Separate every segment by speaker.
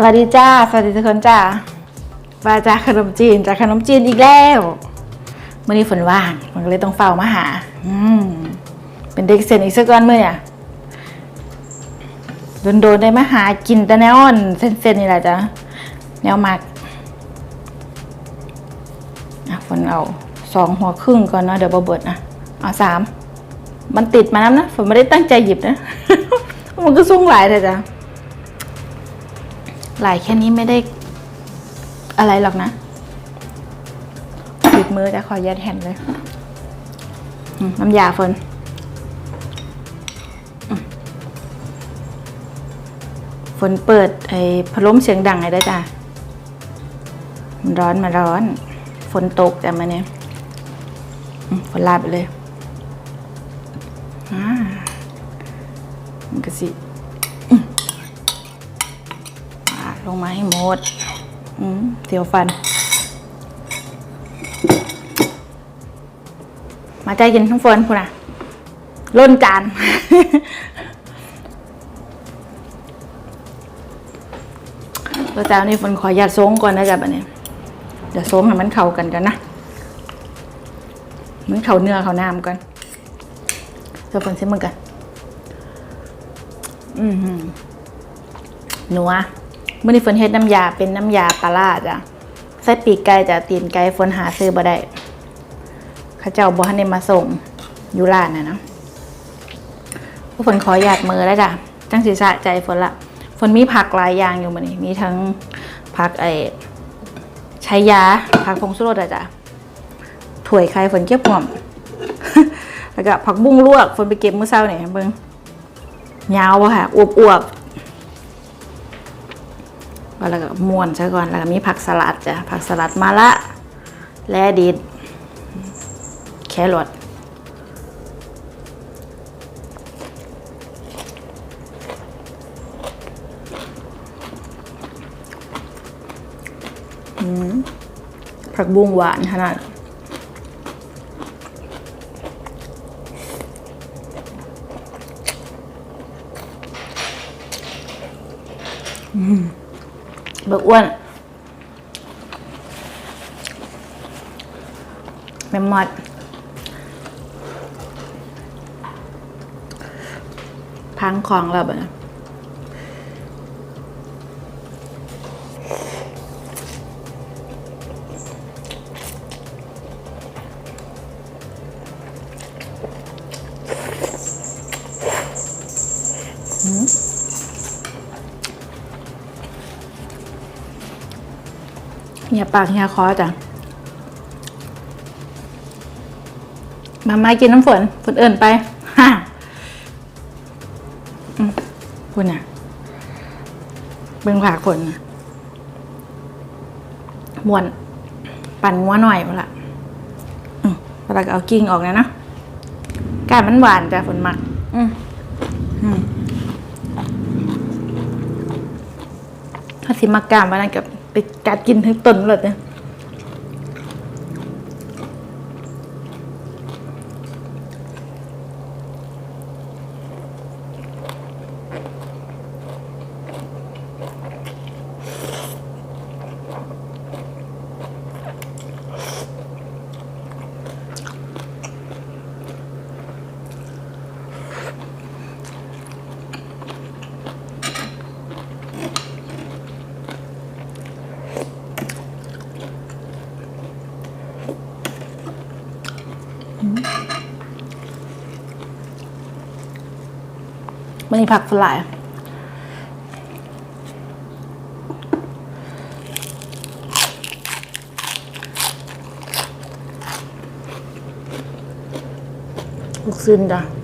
Speaker 1: สวัสดีจ้า สวัสดีทุกคนจ้ามาจากขนมจีนจากขนมจีนอีกแล้วมื่อนี้ฝนว่างมันก็เลยต้องเฝ้ามาหา อืมเป็นเด็กเซนอีกสักวันเมื่อเนี่ยโดนๆได้มาหากินแต่แนวอ่อนเส้นๆนี่แหละจ้ะแนวมักอะฝนเอาสองหัวครึ่งก่อนเนาะเดี๋ยวบเบิดนะเอาสามมันติดมาน้ำนะฝนไม่ได้ตั้งใจหยิบนะ มันก็สูงหลายเลยจ้ะ หลายแค่นี้ไม่ได้อะไรหรอกนะปิดมือจะขอยัดแฮนเลยน้ำยาเฟินฝนเปิดไอ้พัดลมเสียงดังไงได้จ้ะมันร้อนมาร้อน ฝนตกจ้ะมาเนี่ยฝนลาไปเลยอ่ามันก็สิ ปาด ลงมาให้หมดอืมเสียวฟัน มาใจกินทั้งฝนพูนะล้นจานแล้วเจ้านี่ฝนขอหยาดโซงก่อนนะจ๊ะบัดนี้เดี๋ยวโซงให้มันเข้ากันกันนะ มันเข้าเนื้อเข้าน้ำก่อนเดี๋ยวฝนเส้นมันกัน อือหือนัว มื่อนี้ฝนเฮ็ดน้ำยาเป็นน้ำยาปลาร้าจ้ะใส่ปีกไก่จ้ะตีนไก่ฝนหาซื้อบ่ได้ข้าเจ้าบ่ทันได้มาส่งอยู่ร้านนะเนาะพวกฝนขอหยาดมือแล้วจ้ะจังสิสะใจฝนละฝนมีผักหลายอย่างอยู่มื้อนี้มีทั้งผักไอ้ใช้ยาผักผงชูรสอะจ้ะถ้วยไข่ฝนเก็บหอมแล้วก็ผักบุ้งลวกฝนไปเก็บมื้อเช้าเนี่เบิ่งยาวบ่ค่ะอวบๆ แล้วก็ม้วนซะก่อนแล้วก็มีผักสลัดจ้ะผักสลัดมาละแลดิดแครอทผักบุ้งหวานขนาดเบิกอ้วนแม่มอดพังของเราบบนี้ เหี่ยปากเหี่ยคอจ้ะมามากินน้ำฝนฝนเอิ่นไปฮ่าคุณอะเบิ่งผากฝนน่ะมวน ปั่นงัวหน่อยมาละอืมแล้วก็เอากิ้งออกนะเนาะก้านมันหวานจ้ะฝนมัก อืมอืมถ้าสิมักกานมานั่นกับ กัดกินทั้งต้นเลยเนี่ย นี่ผักสลายลูกซึนจ้ะ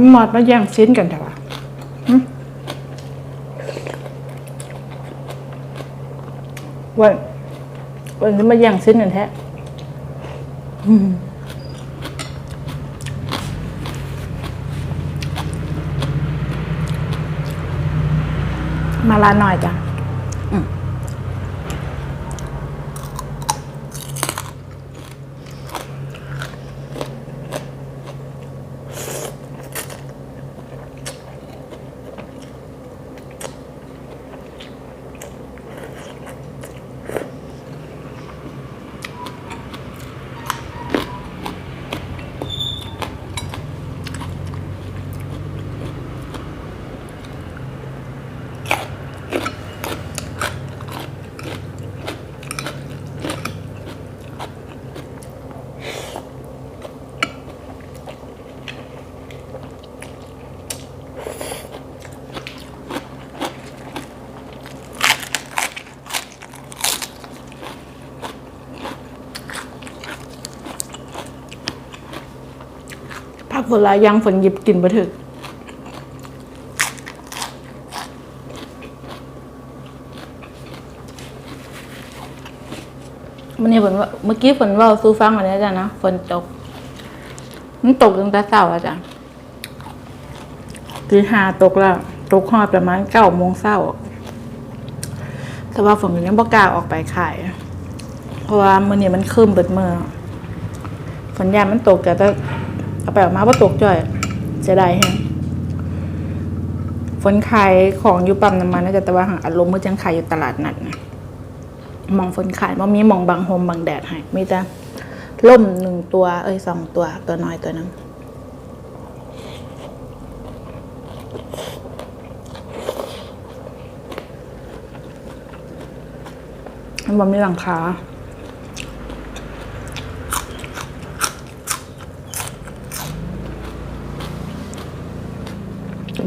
Speaker 1: น้ำมอดมาแย่งชิ้นกันเถอะวะหึวันวันนี้มาแย่งชิ้นกันแท้อืมมาลาหน่อยจ้ะ ผักผลายยังฝนหยิบกินมาถึงมันนี่ฝนว่าเมื่อกี้ฝนเว่าซูฟังมาแล้จ้ะนะฝนตก มันตกตั้งแต่เช้าแล้วจ้ะตีห้าตกแล้ว ตกหอดประมาณเก้าโมงเช้าแต่ว่าฝนยังบ่กล้าออกไปขาย เพราะว่ามื่อนี้มันคืมเบิดเมื่อฝนยามมันตกแต่ถ้ เอาไปออกมาว่าตกจ่อยจะได้แฮงฝนขายของอยู่ปั๊มน้ำมันนะจ๊ะแต่ว่าหาอารมณ์มือจังขายอยู่ตลาดนัดนะมองฝนขายว่ามีมองบังโฮมบังแดดให้มีแต่ล่มหนึ่งตัว เอ้ยสองตัวตัวน้อยตัวนึงมันมีหลังคา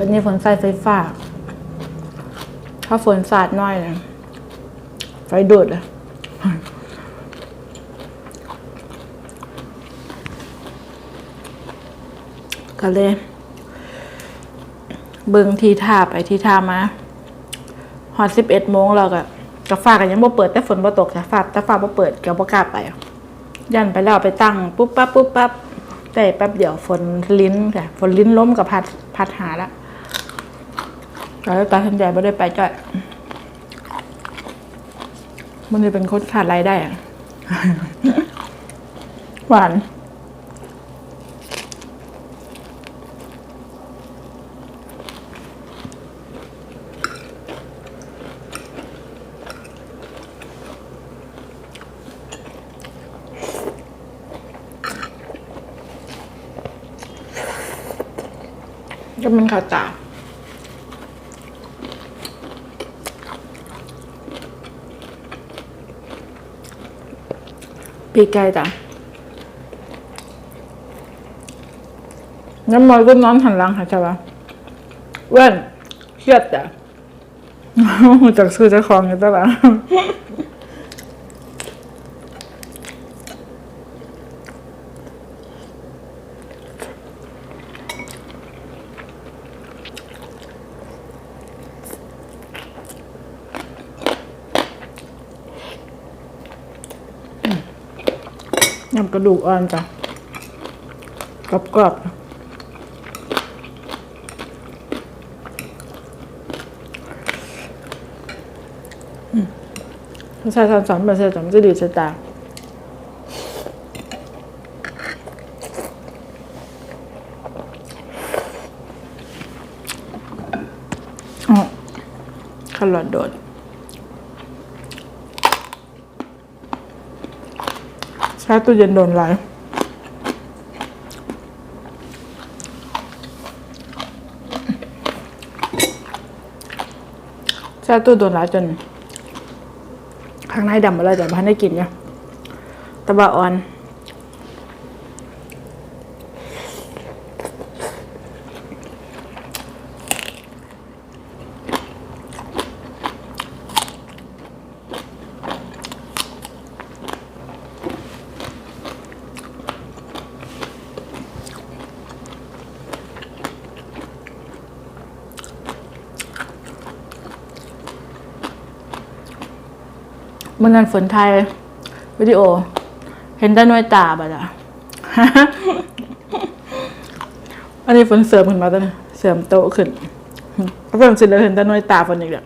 Speaker 1: วันนี้ฝนใส่ไฟฟ้าถ้าฝนสาดน้อยนะไฟดูดอะก็เลยเบิ่งทีท่าไปทีท่ามาฮอดสิบเอ็ดโมงแล้วก็กาฟ้ากันยังบ่เปิดแต่ฝนบ่ตกจ้ะฟ้าแต่ฟ้าบ่เปิดก็บ่กล้าไป ยันไปแล้วไปตั้งปุ๊บปั๊บปุ๊บปั๊บแต่แป๊บเดียวฝนลิ้นค่ะ ฝนลิ้นล้มกับพัดพัดหาละ ก็เลยตัดสินใจไม่ได้ไปจ้อยมันจะเป็นคนขาดรายได้อะหวานก็มันข้าวตา ปีกไก่จ้ะน้ำมันก็น้อนหันหลังค่ะใช่ปะเว้นเครียดจ้ะจากซื้อจะคลองอยู่ตลอด ยำกระดูกอ่อนจ้ะกรอบกรอบๆอืมถ้าใส่ทานสามเปอร์เซ็นต์มันจะดีจะตาอ๋อขลอดโดด ช้ตู้เย็นโดนไรใช้ตู้โดนไรจนข้างในดำมาแล้วแต่พันได้กินเนี่ยตะบะอ่อนันนั้นฝนไทยวิดีโอ เห็นแต่หน้อยตาบ่จ้ะอันนี้ฝนเสริมขึ้นมาตัวนี้เสริมโตขึ้นเพิ่มสิแล้วเห็นแต่หน้อยตาฝนอีกแล้ว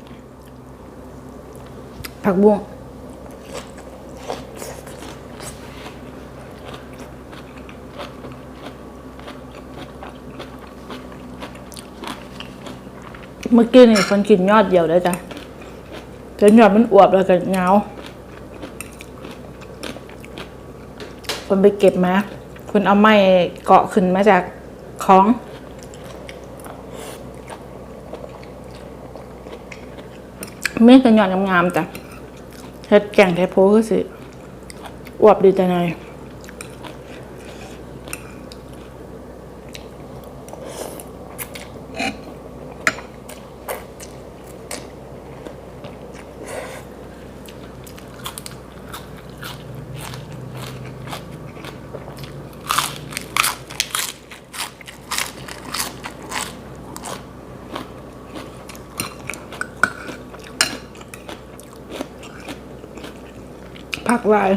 Speaker 1: ผักบุ้งเมื่อกี้นี่ฝนกินยอดเดียวได้จ้ะจนยอดมันอวบแล้วก็เงา คนไปเก็บมาคนเอาไม้เกาะขึ้นมาจากคลองเม่กันหยอดงามๆจ้ะเฮ็ดแก่งไทโพคือสิอวบดีจังเลย ผักลาย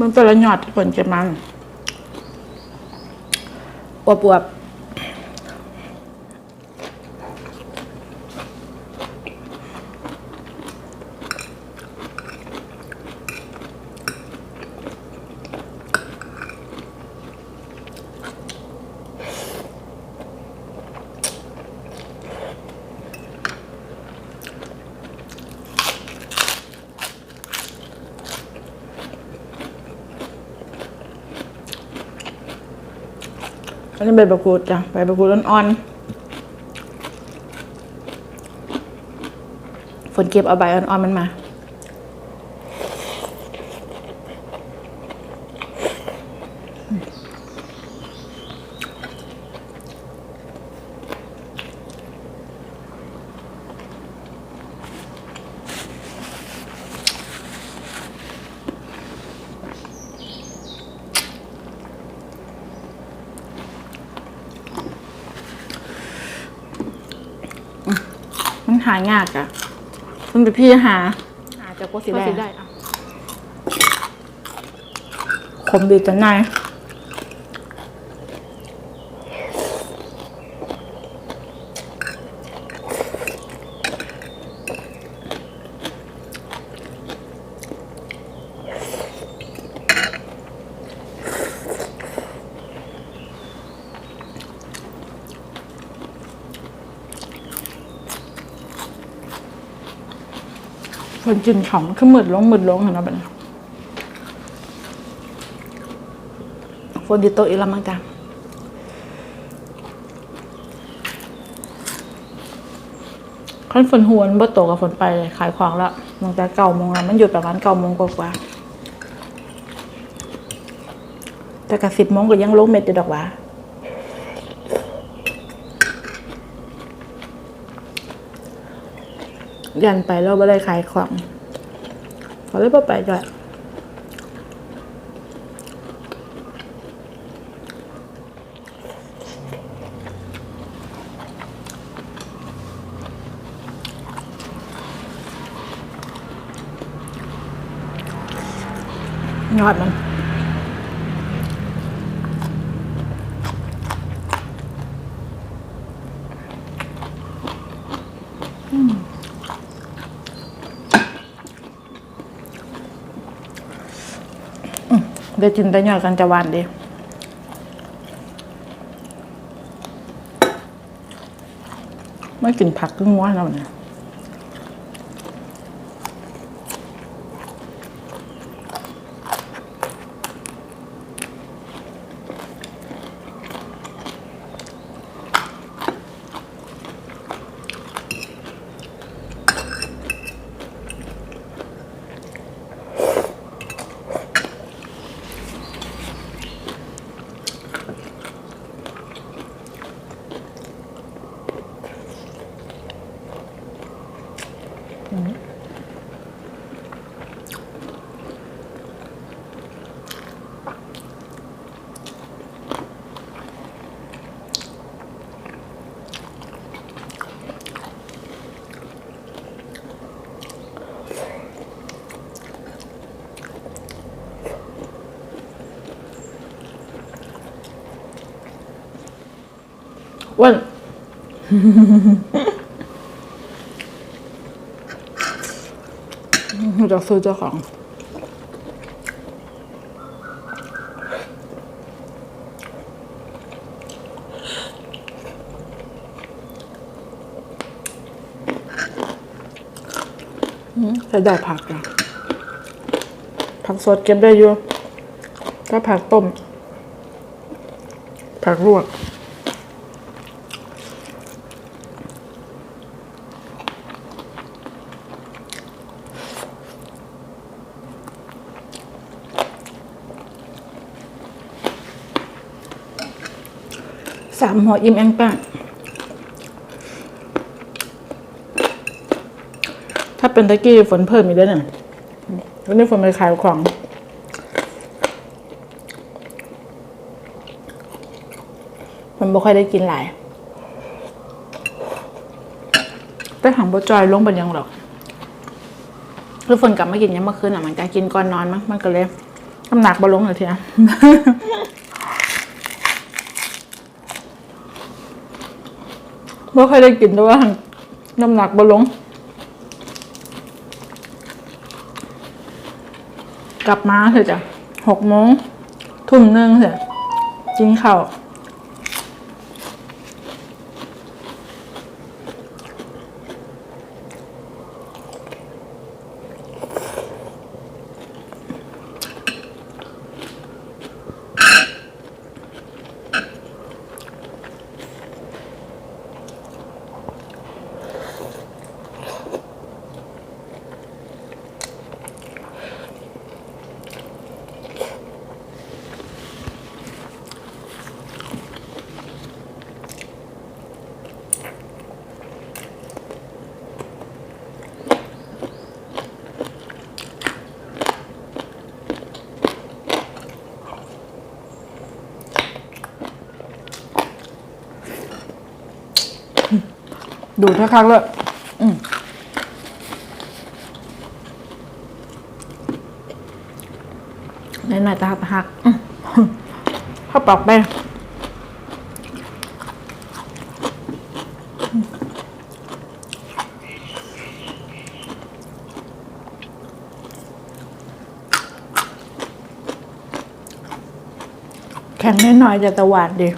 Speaker 1: มันเป็นละหยอดผลจะมันอวบอว บอันนี้ใบมะกรูดจ้ะใบมะกรูดอ่อนๆฝนเก็บเอาใบอ่อนๆมันมา มันหายากอะ มันเป็นพี่หาหาจากโกสิได้อะขมดีจังนาย คนกินของขึ้นมืดลงมืดลงเห็นไหมแบบนี้ฝนดีโตอีล้วมั้งจ้ะขั้นฝนหวนบ่ตกกับฝนไปเลยขายของแล้วตั้งแต่เก้าโมงแล้วมันหยุดประมาณเก้าโมงกว่าแต่กับสิบโมงก็ยังลงเม็ดอยู่ดอกหว่ายันไปแล้วไม่ได้ขายของ เขาเลยบ่ไปจ้ะยอดมัน ไดี๋ยวจินตยอดกันจะหวานดีไม่กินผักก็ง้วนแล้วเนี่ย อ้วนจะซื้อเจ้าของ ใส่ได้ผักอะผักสดเก็บได้อยู่ถ้าผักต้ม ผักลวก สามหัวอิ่มแองป้งถ้าเป็นตะกี้ฝนเพิ่มอีกแล้วเนี่ยวันนี้ฝนไปขายของมันบ่ค่อยได้กินหลาย แต่หังบจอยลงบันยังหรอกคือฝนกลับมากินยังเมื่อคืนอะมันจะกินก่อนนอนมั้งมันก็เลยน้ำหนักบ่ลงเลยทีนะ ไม่ค่อยได้กินแต่ว่าหั่นน้ำหนักบ่ลง กลับมาเถอะจ้ะหกโมงทุ่มหนึ่งเถอะกินข้าว ดูดทักครั้งเลยอืมไหนๆตาหักหักอืมเข้าปากไปแข็งนิดหน่อยจะตะหวานดี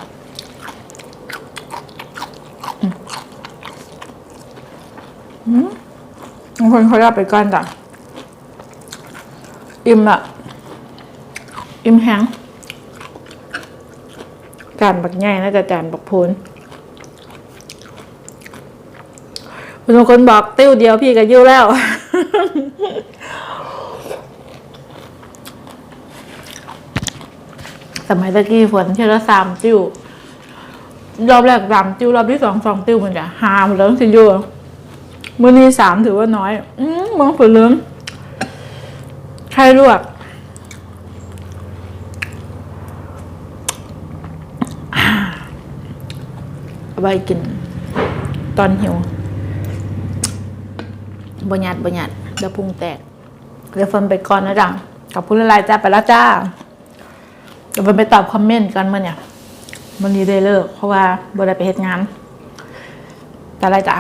Speaker 1: บาง คนเขาอยกไปก้อนจ้ะอิ่มอะอิ่มแห้งจานบักใหญ่น่าจะจานบักพูนบางคนบอกติ้วเดียวพี่ก็ยิ้วแล้ว สมัยตะกี้ฝนเชื่อละสามติ้วรอบแรกสามติ้วรอบที่สองสองติ้วมันจะหามแล้วสิอยู มือนี้สามถือว่าน้อย อืมมองผลเลืมไข่ลวกอ่าเอาไว้กิน ตอนหิวบหยัดบหยัดเดี๋ยวพุงแตกเดี๋ยวฟิร์นไปก่อนนะจ๊ะกับผู้ละลายจ้าไปแล้วจ้าเดี๋ยวฟิร์นไปตอบคอมเมนต์กันเมื่อเนี่ยวันนี้ได้เลิก เพราะว่าบ่ได้ไปเหตุงาน แต่ไรจ้ะ